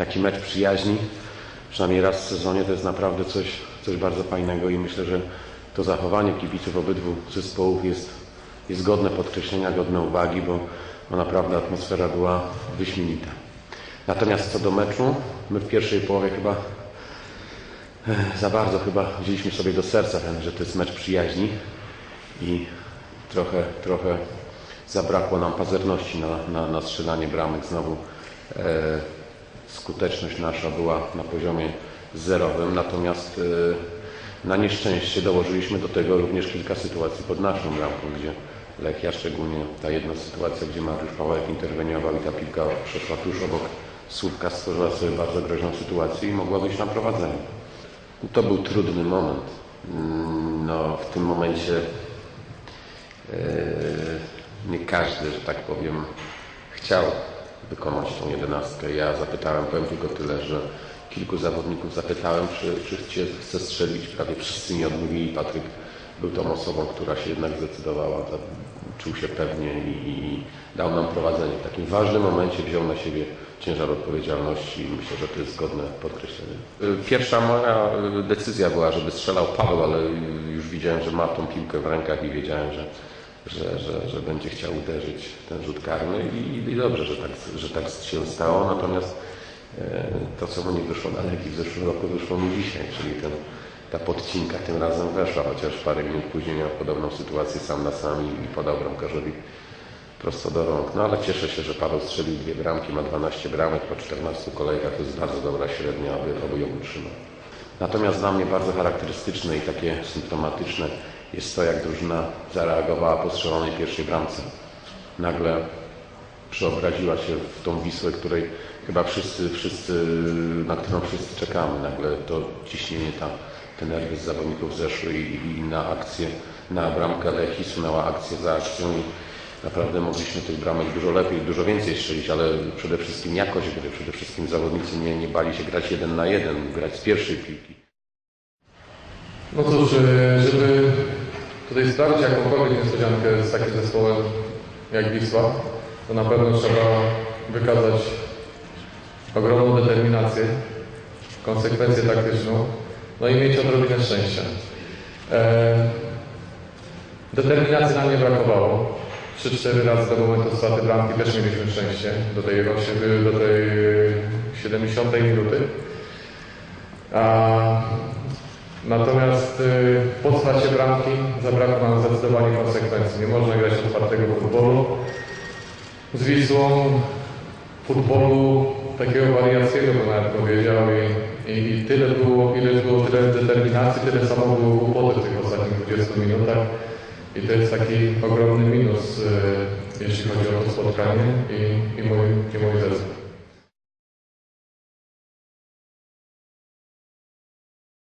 taki mecz przyjaźni, przynajmniej raz w sezonie, to jest naprawdę coś, coś bardzo fajnego i myślę, że to zachowanie kibiców obydwu zespołów jest, jest godne podkreślenia, godne uwagi, bo, bo naprawdę atmosfera była wyśmienita. Natomiast co do meczu, my w pierwszej połowie chyba e, za bardzo chyba wzięliśmy sobie do serca ten, że to jest mecz przyjaźni i trochę, trochę zabrakło nam pazerności na, na, na strzelanie bramek. Znowu e, skuteczność nasza była na poziomie zerowym, natomiast e, na nieszczęście dołożyliśmy do tego również kilka sytuacji pod naszą bramką, gdzie Lechia, szczególnie ta jedna sytuacja, gdzie Mariusz Pawłek interweniował i ta piłka przeszła tuż obok słupka, stworzyła sobie bardzo groźną sytuację i mogła wyjść na prowadzenie. To był trudny moment. Mm, No, w tym momencie e, nie każdy, że tak powiem, chciał wykonać tą jedenastkę. Ja zapytałem, powiem tylko tyle, że kilku zawodników zapytałem, czy, czy chce strzelić. Prawie wszyscy mi odmówili. Patryk był tą osobą, która się jednak zdecydowała, czuł się pewnie i, i dał nam prowadzenie. W takim ważnym momencie wziął na siebie ciężar odpowiedzialności i myślę, że to jest godne podkreślenie. Y, Pierwsza moja y, decyzja była, żeby strzelał Paweł, ale już widziałem, że ma tą piłkę w rękach i wiedziałem, że, że, że, że będzie chciał uderzyć ten rzut karny i, i dobrze, że tak, że tak się stało. Natomiast e, to, co mu nie wyszło na Legii w zeszłym roku, wyszło mu dzisiaj, czyli ten, ta podcinka tym razem weszła, chociaż parę minut później miał podobną sytuację sam na sam i, i podał bramkarzowi prosto do rąk. No ale cieszę się, że Paweł strzelił dwie bramki, ma 12 bramek po 14 kolejkach, to jest bardzo dobra średnia, aby, aby ją utrzymał. Natomiast dla mnie bardzo charakterystyczne i takie symptomatyczne jest to, jak drużyna zareagowała po strzelonej pierwszej bramce. Nagle przeobraziła się w tą Wisłę, której chyba wszyscy, wszyscy, na którą wszyscy czekamy. Nagle to ciśnienie, ta, te nerwy z zawodników zeszły i, i na akcję, na bramkę Lechii sunęła akcję za akcją i naprawdę mogliśmy tych bramek dużo lepiej, dużo więcej strzelić, ale przede wszystkim jakość gry, przede wszystkim zawodnicy nie, nie bali się grać jeden na jeden, grać z pierwszej piłki. No cóż, e, żeby tutaj sprawić jakąkolwiek niespodziankę z takim zespołem jak Wisła, to na pewno trzeba wykazać ogromną determinację, konsekwencję taktyczną, no i mieć odrobinę szczęścia. E, determinacji nam nie brakowało. 3-4 razy do momentu straty bramki też mieliśmy szczęście do tej, do tej 70 minuty. A Natomiast po stracie bramki zabrakło nam zdecydowanie konsekwencji. Nie można grać otwartego futbolu. Z Wisłą futbolu takiego wariackiego, bym nawet powiedział. I, I tyle było, ile było tyle determinacji, tyle samo było głupoty w tych ostatnich 20 minutach. I to jest taki ogromny minus, y, jeśli chodzi o to spotkanie i, i, mój, i mój zespół.